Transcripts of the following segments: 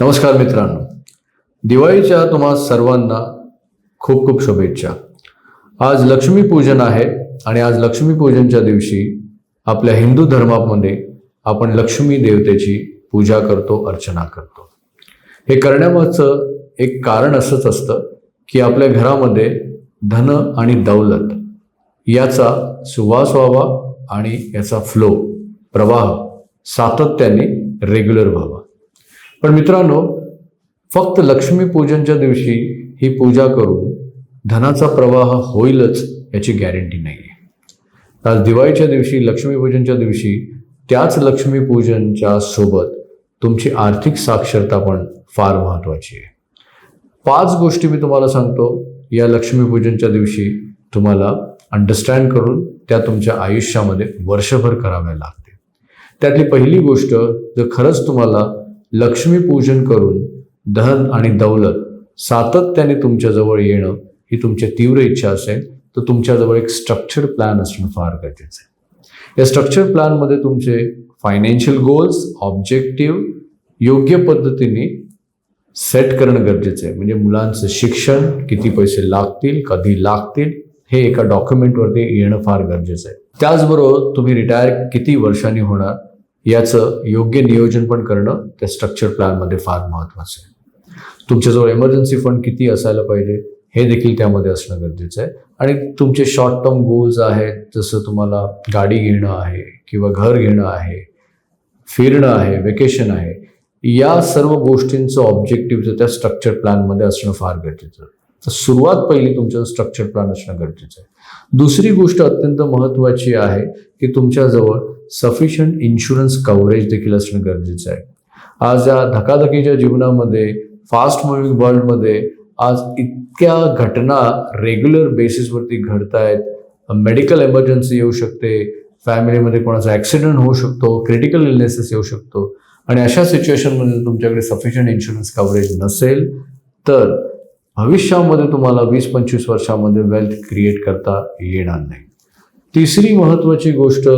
नमस्कार मित्रांनो. दिवाळीच्या तुम्हा सर्वांना खूप खूप शुभेच्छा. आज लक्ष्मीपूजन आहे आणि आज लक्ष्मीपूजनच्या दिवशी आपल्या हिंदू धर्मामध्ये आपण लक्ष्मी देवतेची पूजा करतो अर्चना करतो. हे करण्यामागचं एक कारण असंच असतं की आपल्या घरामध्ये धन आणि दौलत याचा सुवास व्हावा आणि याचा फ्लो प्रवाह सातत्याने रेग्युलर व्हावा. पण मित्रांनो फक्त लक्ष्मीपूजनच्या दिवशी ही पूजा करून धनाचा प्रवाह होईलच याची गॅरंटी नाही आहे आज दिवाळीच्या दिवशी लक्ष्मीपूजनच्या दिवशी त्याच लक्ष्मीपूजनच्या सोबत तुमची आर्थिक साक्षरता पण फार महत्त्वाची आहे. पाच गोष्टी मी तुम्हाला सांगतो. या लक्ष्मीपूजनच्या दिवशी तुम्हाला अंडरस्टँड करून त्या तुमच्या आयुष्यामध्ये वर्षभर कराव्या लागते त्यातली पहिली गोष्ट जर खरंच तुम्हाला लक्ष्मीपूजन करून धन आणि दौलत सातत्याने तुमच्याजवळ येणं ही तुमची तीव्र इच्छा असेल तर तुमच्याजवळ एक स्ट्रक्चर्ड प्लॅन असणं फार गरजेचं आहे. या स्ट्रक्चर प्लॅनमध्ये तुमचे फायनान्शियल गोल्स ऑब्जेक्टिव्ह योग्य पद्धतीने सेट करणं गरजेचं आहे. म्हणजे मुलांचं शिक्षण किती पैसे लागतील कधी लागतील हे एका डॉक्युमेंटवरती येणं फार गरजेचं आहे. त्याचबरोबर तुम्ही रिटायर किती वर्षांनी होणार याचं योग्य नियोजन पण करणं त्या स्ट्रक्चर प्लॅनमध्ये फार महत्त्वाचं आहे. तुमच्याजवळ एमर्जन्सी फंड किती असायला पाहिजे हे देखील त्यामध्ये असणं गरजेचं आहे. आणि तुमचे शॉर्ट टर्म गोल्स आहेत जसं तुम्हाला गाडी घेणं आहे किंवा घर घेणं आहे फिरणं आहे वेकेशन आहे या सर्व गोष्टींचं ऑब्जेक्टिव्ह त्या स्ट्रक्चर प्लॅनमध्ये असणं फार गरजेचं आहे. तर सुरुवात पहिली तुमचं स्ट्रक्चर प्लॅन असणं गरजेचं आहे. दुसरी गोष्ट अत्यंत महत्त्वाची आहे की तुमच्याजवळ सफिशियंट इन्शुरन्स कव्हरेज देखील असणं गरजेचं आहे. आज या धकाधकीच्या जीवनामध्ये फास्ट मुव्हिंग वर्ल्डमध्ये आज इतक्या घटना रेग्युलर बेसिसवरती घडत आहेत मेडिकल एमर्जन्सी येऊ शकते फॅमिलीमध्ये कोणाचा ॲक्सिडेंट होऊ शकतो क्रिटिकल इलनेसेस येऊ शकतो. आणि अशा सिच्युएशनमध्ये तुमच्याकडे सफिशियंट इन्शुरन्स कव्हरेज नसेल तर भविष्यामध्ये तुम्हाला वीस पंचवीस वर्षामध्ये वेल्थ क्रिएट करता येणार नाही. तिसरी महत्त्वाची गोष्ट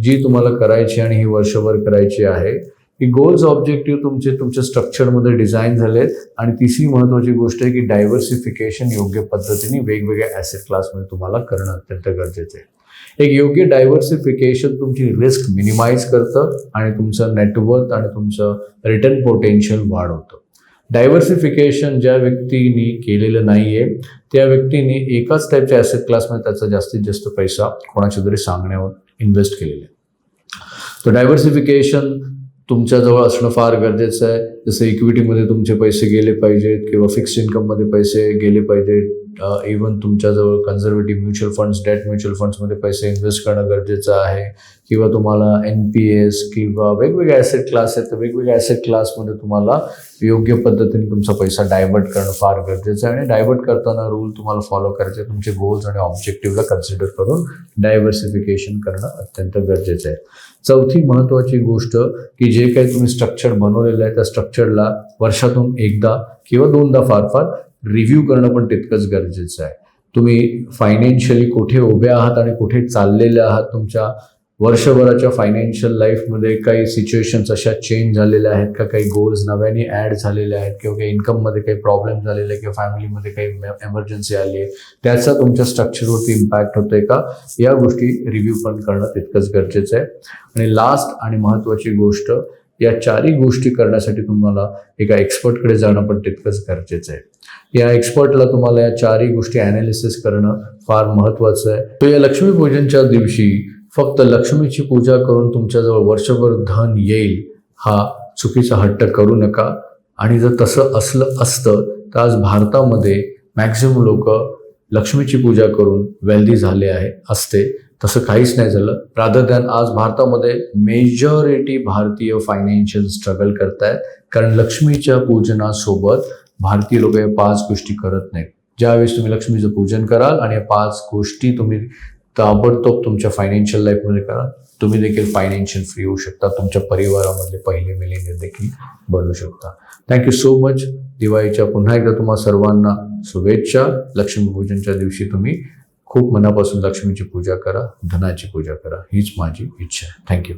जी तुम्हाला करायची आणि ही वर्षभर करायची आहे की गोल्स ऑब्जेक्टिव्ह तुमचे तुमच्या स्ट्रक्चरमध्ये डिझाईन झालेत आणि तिसरी महत्त्वाची गोष्ट आहे की डायव्हर्सिफिकेशन योग्य पद्धतीने वेगवेगळ्या ॲसेट क्लासमध्ये तुम्हाला करणं अत्यंत गरजेचं आहे. एक योग्य डायव्हर्सिफिकेशन तुमची रिस्क मिनिमाइज करतं आणि तुमचं नेटवर्थ आणि तुमचं रिटर्न पोटेन्शियल वाढवतं. डायव्हर्सिफिकेशन ज्या व्यक्तीने केलेलं नाही आहे त्या व्यक्तीने एकाच टाईपच्या ॲसेट क्लासमध्ये त्याचा जास्तीत जास्त पैसा कोणाच्या तरी सांगण्यावर इन्व्हेस्ट केलेला आहे. तर डायव्हर्सिफिकेशन तुमच्याजवळ असणं फार गरजेचं आहे. जसं इक्विटीमध्ये तुमचे पैसे गेले पाहिजेत किंवा फिक्स्ड इन्कममध्ये पैसे गेले पाहिजेत. इवन तुमच्याजवळ conservative mutual funds debt mutual फंड्समध्ये पैसे इन्व्हेस्ट करणं गरजेचं आहे. किंवा तुम्हाला एन पी एस किंवा वेगवेगळे ॲसेट क्लास आहेत तर वेगवेगळ्या ॲसेट क्लासमध्ये तुम्हाला योग्य पद्धतीने तुमचा पैसा डायव्हर्ट करणं फार गरजेचं आहे. आणि डायव्हर्ट करताना रूल तुम्हाला फॉलो करायचे तुमचे गोल्स आणि ऑब्जेक्टिव्हला कन्सिडर करून डायव्हर्सिफिकेशन करणं अत्यंत गरजेचं आहे. चौथी महत्त्वाची गोष्ट की जे काही तुम्ही स्ट्रक्चर बनवलेलं आहे त्या स्ट्रक्चरला वर्षातून एकदा किंवा दोनदा फार फार रिव्ह्यू करणं पण तितकंच गरजेचं आहे. तुम्ही फायनान्शियली कुठे उभे आहात आणि कुठे चाललेले आहात? तुमच्या वर्षभराच्या फायनान्शियल लाईफमध्ये काही सिच्युएशन्स अशा चेंज झालेल्या आहेत का? काही गोल्स नव्याने ॲड झालेले आहेत किंवा काही इन्कममध्ये काही प्रॉब्लेम झालेले किंवा फॅमिलीमध्ये काही एमर्जन्सी आली आहे? त्याचा तुमच्या स्ट्रक्चरवरती इम्पॅक्ट होतोय का? या गोष्टी रिव्ह्यू पण करणं तितकंच गरजेचं आहे. आणि लास्ट आणि महत्त्वाची गोष्ट या चारही गोष्टी करण्यासाठी तुम्हाला एका एक्सपर्टकडे जाणं पण तितकंच गरजेचं आहे. या एक्सपर्टला तुम्हाला या चारही गोष्टी ॲनालिसिस करणं फार महत्त्वाचं आहे. तर या लक्ष्मीपूजनच्या दिवशी फक्त लक्ष्मीची पूजा करून तुमच्याजवळ वर्षभर धन येईल हा चुकीचा हट्ट करू नका. आणि जर तसं असलं असतं तर आज भारतामध्ये मॅक्झिमम लोक लक्ष्मीची पूजा करून वेल्दी झाले आहे असते. तसं काहीच नाही झालं. प्राधान्यान आज भारतामध्ये मेजॉरिटी भारतीय फायनान्शियल स्ट्रगल करतायत. कारण लक्ष्मीच्या पूजनासोबत भारतीय लोक या पाच गोष्टी करत नाहीत. ज्यावेळेस तुम्ही लक्ष्मीचं पूजन कराल आणि या पाच गोष्टी तुम्ही ताबडतोब तुमच्या फायनान्शियल लाईफमध्ये करा तुम्ही देखील फायनान्शियल फ्री होऊ शकता. तुमच्या परिवारामधले पहिले मिलेनियर देखील बनू शकता. थँक्यू सो मच दिवाळीच्या पुन्हा एकदा तुम्हा सर्वांना शुभेच्छा. लक्ष्मीपूजनच्या दिवशी तुम्ही खूप मनापासून लक्ष्मीची पूजा करा धनाची पूजा करा. हीच माझी इच्छा आहे. थँक्यू